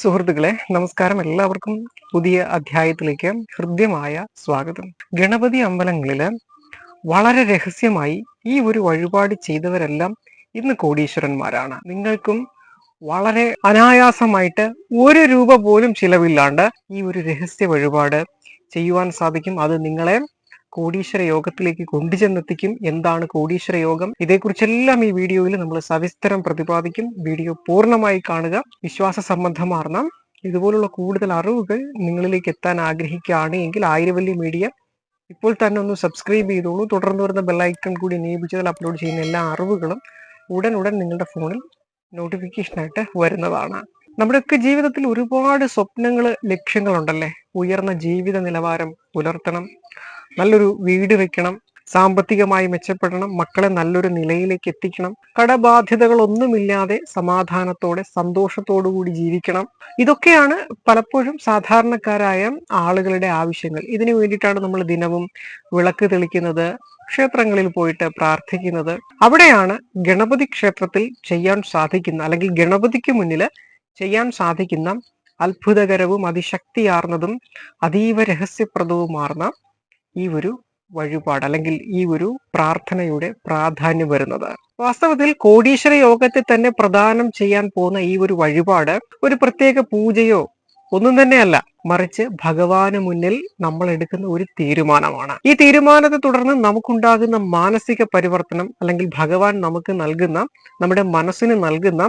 സുഹൃത്തുക്കളെ നമസ്കാരം. എല്ലാവർക്കും പുതിയ അധ്യായത്തിലേക്ക് ഹൃദ്യമായ സ്വാഗതം. ഗണപതി അമ്പലങ്ങളിൽ വളരെ രഹസ്യമായി ഈ ഒരു വഴിപാട് ചെയ്തവരെല്ലാം ഇന്ന് കോടീശ്വരന്മാരാണ്. നിങ്ങൾക്കും വളരെ അനായാസമായിട്ട് ഒരു രൂപ പോലും ചിലവില്ലാണ്ട് ഈ ഒരു രഹസ്യ വഴിപാട് ചെയ്യുവാൻ സാധിക്കും. അത് നിങ്ങളെ കോടീശ്വര യോഗത്തിലേക്ക് കൊണ്ടുചെന്നെത്തിക്കും. എന്താണ് കോടീശ്വര യോഗം? ഇതേക്കുറിച്ചെല്ലാം ഈ വീഡിയോയിൽ നമ്മൾ സവിസ്തരം പ്രതിപാദിക്കും. വീഡിയോ പൂർണമായി കാണുക. വിശ്വാസ സംബന്ധമാർന്ന ഇതുപോലുള്ള കൂടുതൽ അറിവുകൾ നിങ്ങളിലേക്ക് എത്താൻ ആഗ്രഹിക്കുകയാണ് എങ്കിൽ ആയിരവല്ലി മീഡിയ. ഇപ്പോൾ തന്നെ ഒന്ന് സബ്സ്ക്രൈബ് ചെയ്തോളൂ. തുടർന്ന് വരുന്ന ബെല്ലൈക്കൺ കൂടി നിയമിച്ചതിൽ അപ്ലോഡ് ചെയ്യുന്ന എല്ലാ അറിവുകളും ഉടൻ ഉടൻ നിങ്ങളുടെ ഫോണിൽ നോട്ടിഫിക്കേഷനായിട്ട് വരുന്നതാണ്. നമ്മുടെയൊക്കെ ജീവിതത്തിൽ ഒരുപാട് സ്വപ്നങ്ങൾ ലക്ഷ്യങ്ങളുണ്ടല്ലേ? ഉയർന്ന ജീവിത നിലവാരം പുലർത്തണം. നല്ലൊരു വീട് വെക്കണം സാമ്പത്തികമായി മെച്ചപ്പെടണം മക്കളെ നല്ലൊരു നിലയിലേക്ക് എത്തിക്കണം കടബാധ്യതകളൊന്നുമില്ലാതെ സമാധാനത്തോടെ കൂടി ജീവിക്കണം. ഇതൊക്കെയാണ് പലപ്പോഴും സാധാരണക്കാരായ ആളുകളുടെ ആവശ്യങ്ങൾ. ഇതിനു വേണ്ടിയിട്ടാണ് നമ്മൾ ദിനവും വിളക്ക് തെളിക്കുന്നത് ക്ഷേത്രങ്ങളിൽ പോയിട്ട് പ്രാർത്ഥിക്കുന്നത്. അവിടെയാണ് ഗണപതി ക്ഷേത്രത്തിൽ ചെയ്യാൻ സാധിക്കുന്ന അല്ലെങ്കിൽ ഗണപതിക്ക് മുന്നിൽ ചെയ്യാൻ സാധിക്കുന്ന അത്ഭുതകരവും അതിശക്തിയാർന്നതും അതീവ രഹസ്യപ്രദവുമാർന്ന ഈ ഒരു വഴിപാട് അല്ലെങ്കിൽ ഈ ഒരു പ്രാർത്ഥനയുടെ പ്രാധാന്യം വരുന്നത്. വാസ്തവത്തിൽ കോടീശ്വര യോഗത്തെ തന്നെ പ്രദാനം ചെയ്യാൻ പോകുന്ന ഈ ഒരു വഴിപാട് ഒരു പ്രത്യേക പൂജയോ ഒന്നും തന്നെയല്ല മറിച്ച് ഭഗവാന് മുന്നിൽ നമ്മൾ എടുക്കുന്ന ഒരു തീരുമാനമാണ്. ഈ തീരുമാനത്തെ തുടർന്ന് നമുക്കുണ്ടാകുന്ന മാനസിക പരിവർത്തനം അല്ലെങ്കിൽ ഭഗവാൻ നമുക്ക് നൽകുന്ന നമ്മുടെ മനസ്സിന് നൽകുന്ന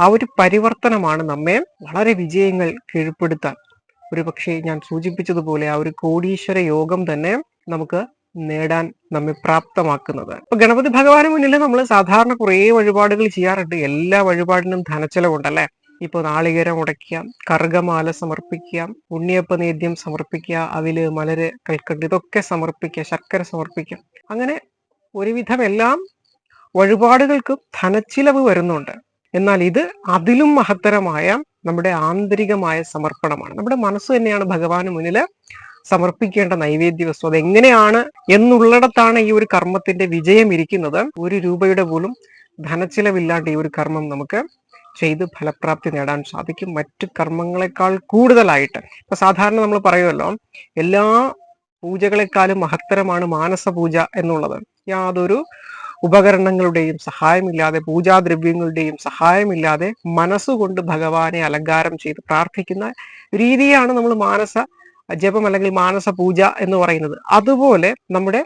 ആ ഒരു പരിവർത്തനമാണ് നമ്മെ വളരെ വിജയങ്ങൾ കീഴ്പ്പെടുത്താൻ. ഒരു പക്ഷേ ഞാൻ സൂചിപ്പിച്ചതുപോലെ ആ ഒരു കോടീശ്വര യോഗം തന്നെ നമുക്ക് നേടാൻ നമ്മെ പ്രാപ്തമാക്കുന്നത്. അപ്പൊ ഗണപതി ഭഗവാന് മുന്നിൽ നമ്മൾ സാധാരണ കുറേ വഴിപാടുകൾ ചെയ്യാറുണ്ട്. എല്ലാ വഴിപാടിനും ധനച്ചെലവുണ്ടല്ലേ? ഇപ്പൊ നാളികേരം ഉടയ്ക്കാം കറുകമാല സമർപ്പിക്കാം ഉണ്ണിയപ്പ നേദ്യം സമർപ്പിക്കുക അവിൽ മലര് കൽക്കണ്ട് ഇതൊക്കെ സമർപ്പിക്കുക ശർക്കര സമർപ്പിക്കാം അങ്ങനെ ഒരുവിധം എല്ലാം വഴിപാടുകൾക്കും ധനച്ചിലവ് വരുന്നുണ്ട്. എന്നാൽ ഇത് അതിലും മഹത്തരമായ നമ്മുടെ ആന്തരികമായ സമർപ്പണമാണ്. നമ്മുടെ മനസ്സ് തന്നെയാണ് ഭഗവാന് മുന്നിൽ സമർപ്പിക്കേണ്ട നൈവേദ്യ വസ്തു. അത് എങ്ങനെയാണ് എന്നുള്ളിടത്താണ് ഈ ഒരു കർമ്മത്തിന്റെ വിജയം ഇരിക്കുന്നത്. ഒരു രൂപയുടെ പോലും ധനച്ചിലവില്ലാണ്ട് ഈ ഒരു കർമ്മം നമുക്ക് ചെയ്ത് ഫലപ്രാപ്തി നേടാൻ സാധിക്കും. മറ്റു കർമ്മങ്ങളെക്കാൾ കൂടുതലായിട്ട്. ഇപ്പൊ സാധാരണ നമ്മൾ പറയുമല്ലോ എല്ലാ പൂജകളെക്കാളും മഹത്തരമാണ് മാനസ പൂജ എന്നുള്ളത്. യാതൊരു ഉപകരണങ്ങളുടെയും സഹായമില്ലാതെ പൂജാദ്രവ്യങ്ങളുടെയും സഹായമില്ലാതെ മനസ്സുകൊണ്ട് ഭഗവാനെ അലങ്കാരം ചെയ്ത് പ്രാർത്ഥിക്കുന്ന രീതിയാണ് നമ്മൾ മാനസ ജപം അല്ലെങ്കിൽ മാനസ പൂജ എന്ന് പറയുന്നത്. അതുപോലെ നമ്മുടെ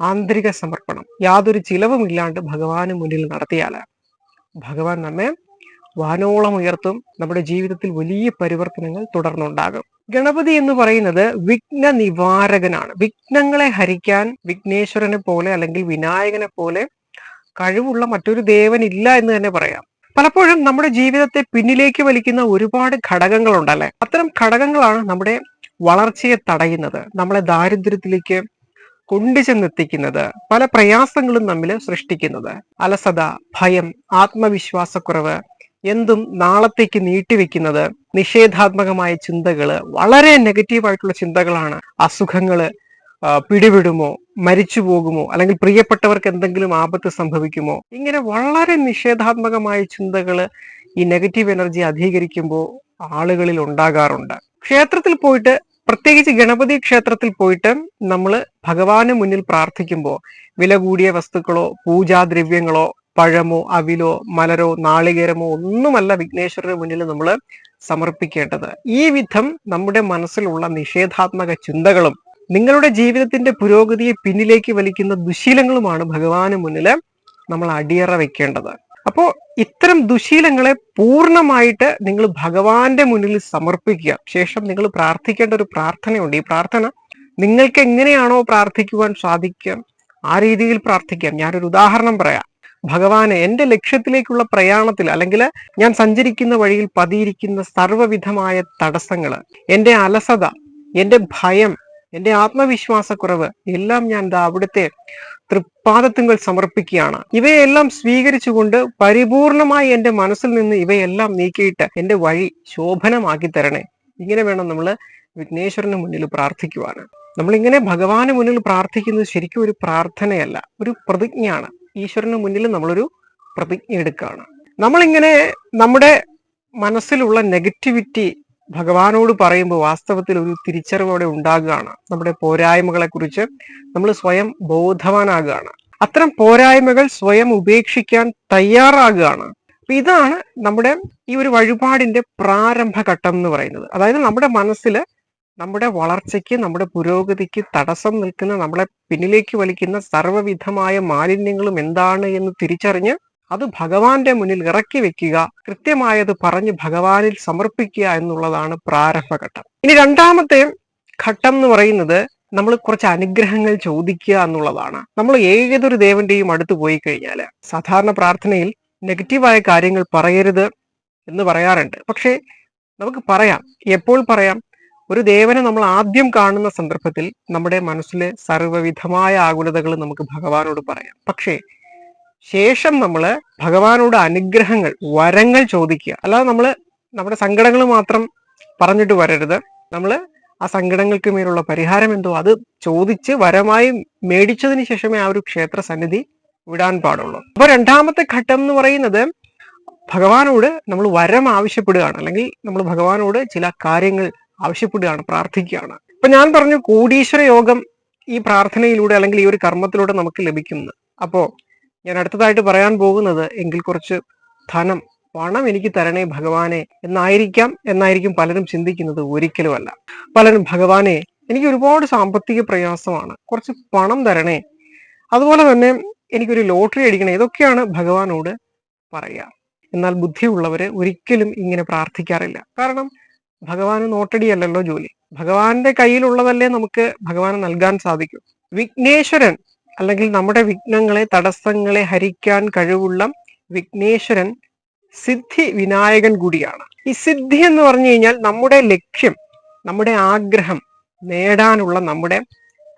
ആന്തരിക സമർപ്പണം. യാതൊരു ചിലവുമില്ലാണ്ട് ഭഗവാന് മുന്നിൽ നടത്തിയാൽ ഭഗവാൻ നമ്മെ വാനോളം ഉയർത്തും. നമ്മുടെ ജീവിതത്തിൽ വലിയ പരിവർത്തനങ്ങൾ തുടർന്നുണ്ടാകും. ഗണപതി എന്ന് പറയുന്നത് വിഘ്ന നിവാരകനാണ് വിഘ്നങ്ങളെ ഹരിക്കാൻ വിഘ്നേശ്വരനെ പോലെ അല്ലെങ്കിൽ വിനായകനെ പോലെ കഴിവുള്ള മറ്റൊരു ദേവൻ ഇല്ല എന്ന് തന്നെ പറയാം. പലപ്പോഴും നമ്മുടെ ജീവിതത്തെ പിന്നിലേക്ക് വലിക്കുന്ന ഒരുപാട് ഘടകങ്ങളുണ്ടല്ലേ? അത്തരം ഘടകങ്ങളാണ് നമ്മുടെ വളർച്ചയെ തടയുന്നത് നമ്മളെ ദാരിദ്ര്യത്തിലേക്ക് കൊണ്ടുചെന്നെത്തിക്കുന്നത് പല പ്രയാസങ്ങളും നമ്മിൽ സൃഷ്ടിക്കുന്നത്. അലസത ഭയം ആത്മവിശ്വാസക്കുറവ് എന്തും നാളത്തേക്ക് നീട്ടിവെക്കുന്നത് നിഷേധാത്മകമായ ചിന്തകൾ വളരെ നെഗറ്റീവായിട്ടുള്ള ചിന്തകളാണ്. അസുഖങ്ങൾ പിടിവിടുമോ മരിച്ചു പോകുമോ അല്ലെങ്കിൽ പ്രിയപ്പെട്ടവർക്ക് എന്തെങ്കിലും ആപത്ത് സംഭവിക്കുമോ ഇങ്ങനെ വളരെ നിഷേധാത്മകമായ ചിന്തകൾ ഈ നെഗറ്റീവ് എനർജി അധികരിക്കുമ്പോൾ ആളുകളിൽ ഉണ്ടാകാറുണ്ട്. ക്ഷേത്രത്തിൽ പോയിട്ട് പ്രത്യേകിച്ച് ഗണപതി ക്ഷേത്രത്തിൽ പോയിട്ട് നമ്മൾ ഭഗവാന് മുന്നിൽ പ്രാർത്ഥിക്കുമ്പോൾ വില കൂടിയ വസ്തുക്കളോ പൂജാദ്രവ്യങ്ങളോ പഴമോ അവിലോ മലരോ നാളികേരമോ ഒന്നുമല്ല വിഘ്നേശ്വരന് മുന്നിൽ നമ്മൾ സമർപ്പിക്കേണ്ടത്. ഈ വിധം നമ്മുടെ മനസ്സിലുള്ള നിഷേധാത്മക ചിന്തകളും നിങ്ങളുടെ ജീവിതത്തിന്റെ പുരോഗതിയെ പിന്നിലേക്ക് വലിക്കുന്ന ദുശീലങ്ങളുമാണ് ഭഗവാന് മുന്നിൽ നമ്മൾ അടിയറ വെക്കേണ്ടത്. അപ്പോ ഇത്തരം ദുശീലങ്ങളെ പൂർണമായിട്ട് നിങ്ങൾ ഭഗവാന്റെ മുന്നിൽ സമർപ്പിക്കുക. ശേഷം നിങ്ങൾ പ്രാർത്ഥിക്കേണ്ട ഒരു പ്രാർത്ഥനയുണ്ട്. ഈ പ്രാർത്ഥന നിങ്ങൾക്ക് എങ്ങനെയാണോ പ്രാർത്ഥിക്കുവാൻ സാധിക്കുക ആ രീതിയിൽ പ്രാർത്ഥിക്കാം. ഞാനൊരു ഉദാഹരണം പറയാം. ഭഗവാനെ എന്റെ ലക്ഷ്യത്തിലേക്കുള്ള പ്രയാണത്തിൽ അല്ലെങ്കിൽ ഞാൻ സഞ്ചരിക്കുന്ന വഴിയിൽ പതിയിരിക്കുന്ന സർവവിധമായ തടസ്സങ്ങൾ എന്റെ അലസത എന്റെ ഭയം എന്റെ ആത്മവിശ്വാസക്കുറവ് എല്ലാം ഞാൻ അവിടുത്തെ തൃപ്പാദത്വങ്ങൾ സമർപ്പിക്കുകയാണ്. ഇവയെല്ലാം സ്വീകരിച്ചുകൊണ്ട് പരിപൂർണമായി എന്റെ മനസ്സിൽ നിന്ന് ഇവയെല്ലാം നീക്കിയിട്ട് എന്റെ വഴി ശോഭനമാക്കി തരണേ ഇങ്ങനെ വേണം നമ്മൾ വിഘ്നേശ്വരന് മുന്നിൽ പ്രാർത്ഥിക്കുവാണ് നമ്മളിങ്ങനെ ഭഗവാന് മുന്നിൽ പ്രാർത്ഥിക്കുന്നത് ശരിക്കും ഒരു പ്രാർത്ഥനയല്ല ഒരു പ്രതിജ്ഞയാണ്. ഈശ്വരന് മുന്നിൽ നമ്മളൊരു പ്രതിജ്ഞ എടുക്കുകയാണ്. നമ്മളിങ്ങനെ നമ്മുടെ മനസ്സിലുള്ള നെഗറ്റിവിറ്റി ഭഗവാനോട് പറയുമ്പോൾ വാസ്തവത്തിൽ ഒരു തിരിച്ചറിവോടെ ഉണ്ടാകുകയാണ്. നമ്മുടെ പോരായ്മകളെ കുറിച്ച് നമ്മൾ സ്വയം ബോധവാനാകുകയാണ്. അത്തരം പോരായ്മകൾ സ്വയം ഉപേക്ഷിക്കാൻ തയ്യാറാകുകയാണ്. അപ്പൊ ഇതാണ് നമ്മുടെ ഈ ഒരു വഴിപാടിന്റെ പ്രാരംഭഘട്ടം എന്ന് പറയുന്നത്. അതായത് നമ്മുടെ മനസ്സിൽ നമ്മുടെ വളർച്ചയ്ക്ക് നമ്മുടെ പുരോഗതിക്ക് തടസ്സം നിൽക്കുന്ന നമ്മളെ പിന്നിലേക്ക് വലിക്കുന്ന സർവവിധമായ മാലിന്യങ്ങളും എന്താണ് എന്ന് തിരിച്ചറിഞ്ഞ് അത് ഭഗവാന്റെ മുന്നിൽ ഇറക്കി വെക്കുക കൃത്യമായത് പറഞ്ഞ് ഭഗവാനിൽ സമർപ്പിക്കുക എന്നുള്ളതാണ് പ്രാരംഭഘട്ടം ഇനി രണ്ടാമത്തെ ഘട്ടം എന്ന് പറയുന്നത് നമ്മൾ കുറച്ച് അനുഗ്രഹങ്ങൾ ചോദിക്കുക എന്നുള്ളതാണ്. നമ്മൾ ഏതൊരു ദേവന്റെയും അടുത്ത് പോയി കഴിഞ്ഞാൽ സാധാരണ പ്രാർത്ഥനയിൽ നെഗറ്റീവായ കാര്യങ്ങൾ പറയരുത് എന്ന് പറയാറുണ്ട്. പക്ഷേ നമുക്ക് പറയാം എപ്പോൾ പറയാം? ഒരു ദേവനെ നമ്മൾ ആദ്യം കാണുന്ന സന്ദർഭത്തിൽ നമ്മുടെ മനസ്സിലെ സർവവിധമായ ആകുലതകൾ നമുക്ക് ഭഗവാനോട് പറയാം. പക്ഷേ ശേഷം നമ്മൾ ഭഗവാനോട് അനുഗ്രഹങ്ങൾ വരങ്ങൾ ചോദിക്കുക. അല്ലാതെ നമ്മൾ നമ്മുടെ സങ്കടങ്ങൾ മാത്രം പറഞ്ഞിട്ട് വരരുത്. നമ്മൾ ആ സങ്കടങ്ങൾക്ക് മേലുള്ള പരിഹാരം എന്തോ അത് ചോദിച്ച് വരമായി മേടിച്ചതിന് ശേഷമേ ആ ഒരു ക്ഷേത്ര സന്നിധി വിടാൻ പാടുള്ളൂ. അപ്പൊ രണ്ടാമത്തെ ഘട്ടം എന്ന് പറയുന്നത് ഭഗവാനോട് നമ്മൾ വരം ആവശ്യപ്പെടുകയാണ്. അല്ലെങ്കിൽ നമ്മൾ ഭഗവാനോട് ചില കാര്യങ്ങൾ ആവശ്യപ്പെടുകയാണ് പ്രാർത്ഥിക്കുകയാണ്. ഇപ്പൊ ഞാൻ പറഞ്ഞു കോടീശ്വര യോഗം ഈ പ്രാർത്ഥനയിലൂടെ അല്ലെങ്കിൽ ഈ ഒരു കർമ്മത്തിലൂടെ നമുക്ക് ലഭിക്കുന്നു. അപ്പോ ഞാൻ അടുത്തതായിട്ട് പറയാൻ പോകുന്നത് എങ്കിൽ കുറച്ച് ധനം പണം എനിക്ക് തരണേ ഭഗവാനെ എന്നായിരിക്കാം എന്നായിരിക്കും പലരും ചിന്തിക്കുന്നത് ഒരിക്കലുമല്ല. പലരും ഭഗവാനെ എനിക്ക് ഒരുപാട് സാമ്പത്തിക പ്രയാസമാണ് കുറച്ച് പണം തരണേ. അതുപോലെ തന്നെ എനിക്കൊരു ലോട്ടറി അടിക്കണേ ഇതൊക്കെയാണ് ഭഗവാനോട് പറയുക എന്നാൽ ബുദ്ധിയുള്ളവര് ഒരിക്കലും ഇങ്ങനെ പ്രാർത്ഥിക്കാറില്ല. കാരണം ഭഗവാന് നോട്ടടിയല്ലല്ലോ ജോലി. ഭഗവാന്റെ കയ്യിലുള്ളതല്ലേ നമുക്ക് ഭഗവാന് നൽകാൻ സാധിക്കും. വിഘ്നേശ്വരൻ അല്ലെങ്കിൽ നമ്മുടെ വിഘ്നങ്ങളെ തടസ്സങ്ങളെ ഹരിക്കാൻ കഴിവുള്ള വിഘ്നേശ്വരൻ സിദ്ധി വിനായകൻ കൂടിയാണ്. ഈ സിദ്ധി എന്ന് പറഞ്ഞു കഴിഞ്ഞാൽ നമ്മുടെ ലക്ഷ്യം നമ്മുടെ ആഗ്രഹം നേടാനുള്ള നമ്മുടെ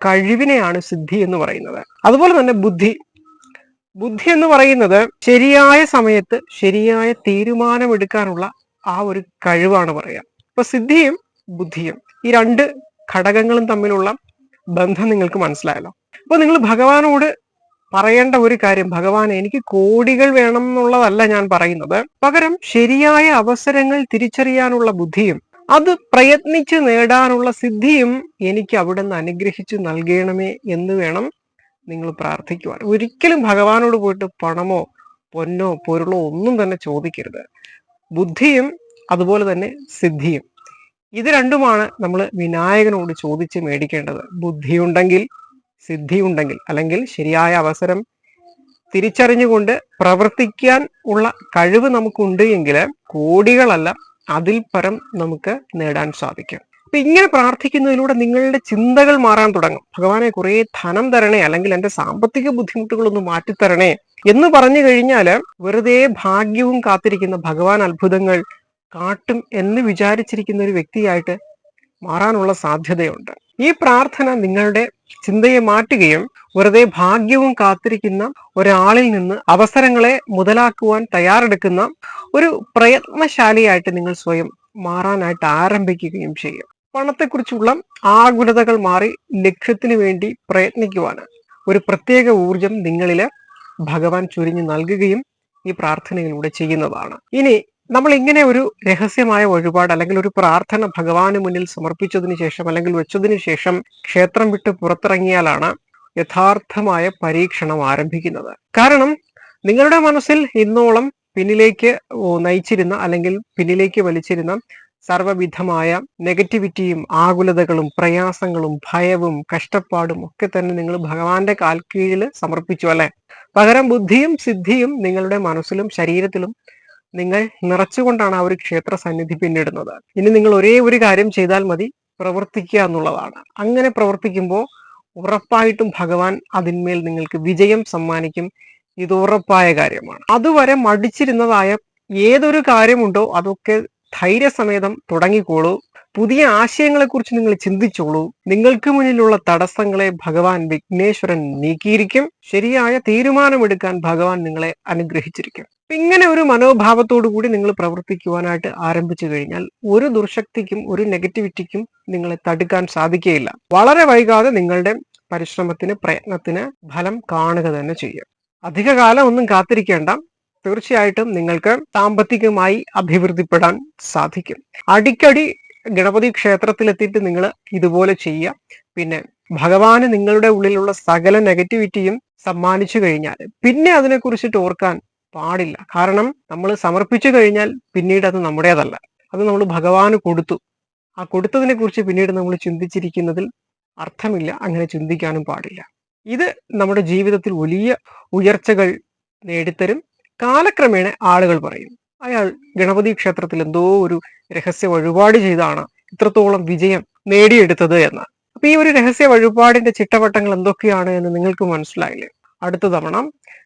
കഴിവിനെയാണ് സിദ്ധി എന്ന് പറയുന്നത്. അതുപോലെ തന്നെ ബുദ്ധി. ബുദ്ധി എന്ന് പറയുന്നത് ശരിയായ സമയത്ത് ശരിയായ തീരുമാനമെടുക്കാനുള്ള ആ ഒരു കഴിവാണ് പറയാം ഇപ്പൊ സിദ്ധിയും ബുദ്ധിയും ഈ രണ്ട് ഘടകങ്ങളും തമ്മിലുള്ള ബന്ധം നിങ്ങൾക്ക് മനസ്സിലായല്ലോ. അപ്പൊ നിങ്ങൾ ഭഗവാനോട് പറയേണ്ട ഒരു കാര്യം ഭഗവാൻ എനിക്ക് കോടികൾ വേണം എന്നുള്ളതല്ല ഞാൻ പറയുന്നത്. പകരം ശരിയായ അവസരങ്ങൾ തിരിച്ചറിയാനുള്ള ബുദ്ധിയും അത് പ്രയത്നിച്ച് നേടാനുള്ള സിദ്ധിയും എനിക്ക് അവിടെ നിന്ന് അനുഗ്രഹിച്ചു നൽകണമേ എന്ന് വേണം നിങ്ങൾ പ്രാർത്ഥിക്കുവാൻ. ഒരിക്കലും ഭഗവാനോട് പോയിട്ട് പണമോ പൊന്നോ പൊരുളോ ഒന്നും തന്നെ ചോദിക്കരുത്. ബുദ്ധിയും അതുപോലെ തന്നെ സിദ്ധിയും. ഇത് രണ്ടുമാണ് നമ്മൾ വിനായകനോട് ചോദിച്ച് മേടിക്കേണ്ടത്. ബുദ്ധിയുണ്ടെങ്കിൽ സിദ്ധിയുണ്ടെങ്കിൽ അല്ലെങ്കിൽ ശരിയായ അവസരം തിരിച്ചറിഞ്ഞുകൊണ്ട് പ്രവർത്തിക്കാൻ ഉള്ള കഴിവ് നമുക്കുണ്ട് എങ്കിൽ കോടികളല്ല അതിൽ പരം നമുക്ക് നേടാൻ സാധിക്കും. അപ്പൊ ഇങ്ങനെ പ്രാർത്ഥിക്കുന്നതിലൂടെ നിങ്ങളുടെ ചിന്തകൾ മാറാൻ തുടങ്ങും. ഭഗവാനെ കുറെ ധനം തരണേ അല്ലെങ്കിൽ എന്റെ സാമ്പത്തിക ബുദ്ധിമുട്ടുകളൊന്ന് മാറ്റിത്തരണേ എന്ന് പറഞ്ഞു കഴിഞ്ഞാൽ വെറുതെ ഭാഗ്യവും കാത്തിരിക്കുന്ന ഭഗവാൻ അത്ഭുതങ്ങൾ കാട്ടും എന്ന് വിചാരിച്ചിരിക്കുന്ന ഒരു വ്യക്തിയായിട്ട് മാറാനുള്ള സാധ്യതയുണ്ട്. ഈ പ്രാർത്ഥന നിങ്ങളുടെ ചിന്തയെ മാറ്റുകയും വെറുതെ ഭാഗ്യവും കാത്തിരിക്കുന്ന ഒരാളിൽ നിന്ന് അവസരങ്ങളെ മുതലാക്കുവാൻ തയ്യാറെടുക്കുന്ന ഒരു പ്രയത്നശാലിയായിട്ട് നിങ്ങൾ സ്വയം മാറാനായിട്ട് ആരംഭിക്കുകയും ചെയ്യും. പണത്തെക്കുറിച്ചുള്ള ആകുലതകൾ മാറി ലക്ഷ്യത്തിന് വേണ്ടി പ്രയത്നിക്കുവാന് ഒരു പ്രത്യേക ഊർജം നിങ്ങളിൽ ഭഗവാൻ ചുരിഞ്ഞു നൽകുകയും ഈ പ്രാർത്ഥനയിലൂടെ ചെയ്യുന്നതാണ്. ഇനി നമ്മൾ ഇങ്ങനെ ഒരു രഹസ്യമായ വഴിപാട് അല്ലെങ്കിൽ ഒരു പ്രാർത്ഥന ഭഗവാന് മുന്നിൽ സമർപ്പിച്ചതിന് ശേഷം അല്ലെങ്കിൽ വെച്ചതിന് ശേഷം ക്ഷേത്രം വിട്ട് പുറത്തിറങ്ങിയാലാണ് യഥാർത്ഥമായ പരീക്ഷണം ആരംഭിക്കുന്നത്. കാരണം നിങ്ങളുടെ മനസ്സിൽ ഇന്നോളം പിന്നിലേക്ക് നയിച്ചിരുന്ന അല്ലെങ്കിൽ പിന്നിലേക്ക് വലിച്ചിരുന്ന സർവവിധമായ നെഗറ്റിവിറ്റിയും ആകുലതകളും പ്രയാസങ്ങളും ഭയവും കഷ്ടപ്പാടും ഒക്കെ തന്നെ നിങ്ങൾ ഭഗവാന്റെ കാൽ കീഴിൽ സമർപ്പിച്ചു അല്ലെ? പകരം ബുദ്ധിയും സിദ്ധിയും നിങ്ങളുടെ മനസ്സിലും ശരീരത്തിലും നിങ്ങൾ നിറച്ചുകൊണ്ടാണ് ആ ഒരു ക്ഷേത്ര സന്നിധി പിന്നിടുന്നത്. ഇനി നിങ്ങൾ ഒരേ ഒരു കാര്യം ചെയ്താൽ മതി പ്രവർത്തിക്കുക എന്നുള്ളതാണ്. അങ്ങനെ പ്രവർത്തിക്കുമ്പോൾ ഉറപ്പായിട്ടും ഭഗവാൻ അതിന്മേൽ നിങ്ങൾക്ക് വിജയം സമ്മാനിക്കും. ഇത് ഉറപ്പായ കാര്യമാണ്. അതുവരെ മടിച്ചിരുന്നതായ ഏതൊരു കാര്യമുണ്ടോ അതൊക്കെ ധൈര്യസമേതം തുടങ്ങിക്കോളൂ. പുതിയ ആശയങ്ങളെക്കുറിച്ച് നിങ്ങൾ ചിന്തിച്ചോളൂ. നിങ്ങൾക്ക് മുന്നിലുള്ള തടസ്സങ്ങളെ ഭഗവാൻ വിഘ്നേശ്വരൻ നീക്കിയിരിക്കും. ശരിയായ തീരുമാനമെടുക്കാൻ ഭഗവാൻ നിങ്ങളെ അനുഗ്രഹിച്ചിരിക്കും. ഇങ്ങനെ ഒരു മനോഭാവത്തോടു കൂടി നിങ്ങൾ പ്രവർത്തിക്കുവാനായിട്ട് ആരംഭിച്ചു കഴിഞ്ഞാൽ ഒരു ദുർശക്തിക്കും ഒരു നെഗറ്റിവിറ്റിക്കും നിങ്ങളെ തടുക്കാൻ സാധിക്കുകയില്ല. വളരെ വൈകാതെ നിങ്ങളുടെ പരിശ്രമത്തിന് പ്രയത്നത്തിന് ഫലം കാണുക തന്നെ ചെയ്യും. അധികകാലം ഒന്നും കാത്തിരിക്കേണ്ട. തീർച്ചയായിട്ടും നിങ്ങൾക്ക് സാമ്പത്തികമായി അഭിവൃദ്ധിപ്പെടാൻ സാധിക്കും. അടിക്കടി ഗണപതി ക്ഷേത്രത്തിലെത്തിയിട്ട് നിങ്ങൾ ഇതുപോലെ ചെയ്യുക. പിന്നെ ഭഗവാന് നിങ്ങളുടെ ഉള്ളിലുള്ള സകല നെഗറ്റിവിറ്റിയും സമ്മാനിച്ചു കഴിഞ്ഞാൽ പിന്നെ അതിനെക്കുറിച്ചിട്ട് ഓർക്കാൻ പാടില്ല. കാരണം നമ്മൾ സമർപ്പിച്ചു കഴിഞ്ഞാൽ പിന്നീട് അത് നമ്മുടേതല്ല. അത് നമ്മൾ ഭഗവാന് കൊടുത്തു. ആ കൊടുത്തതിനെ കുറിച്ച് പിന്നീട് നമ്മൾ ചിന്തിച്ചിരിക്കുന്നതിൽ അർത്ഥമില്ല. അങ്ങനെ ചിന്തിക്കാനും പാടില്ല. ഇത് നമ്മുടെ ജീവിതത്തിൽ വലിയ ഉയർച്ചകൾ നേടിത്തരും. കാലക്രമേണ ആളുകൾ പറയും അയാൾ ഗണപതി ക്ഷേത്രത്തിൽ എന്തോ ഒരു രഹസ്യ വഴിപാട് ചെയ്താണ്. ഇത്രത്തോളം വിജയം നേടിയെടുത്തത് എന്ന്. അപ്പൊ ഈ ഒരു രഹസ്യ വഴിപാടിന്റെ ചിട്ടവട്ടങ്ങൾ എന്തൊക്കെയാണ് എന്ന് നിങ്ങൾക്ക് മനസ്സിലായില്ലേ? അടുത്ത തവണ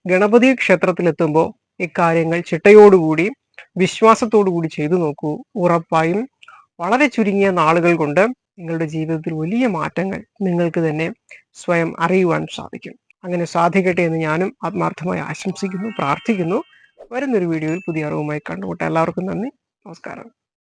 ഗണപതി ക്ഷേത്രത്തിൽ എത്തുമ്പോൾ ഇക്കാര്യങ്ങൾ ചിട്ടയോടുകൂടി വിശ്വാസത്തോടു കൂടി ചെയ്തു നോക്കൂ. ഉറപ്പായും വളരെ ചുരുങ്ങിയ നാളുകൾ കൊണ്ട് നിങ്ങളുടെ ജീവിതത്തിൽ വലിയ മാറ്റങ്ങൾ നിങ്ങൾക്ക് തന്നെ സ്വയം അറിയുവാൻ സാധിക്കും. അങ്ങനെ സാധിക്കട്ടെ എന്ന് ഞാനും ആത്മാർത്ഥമായി ആശംസിക്കുന്നു പ്രാർത്ഥിക്കുന്നു. വരുന്നൊരു വീഡിയോയിൽ പുതിയ അറിവുമായി കണ്ടുമുട്ടെ. എല്ലാവർക്കും നന്ദി. നമസ്കാരം.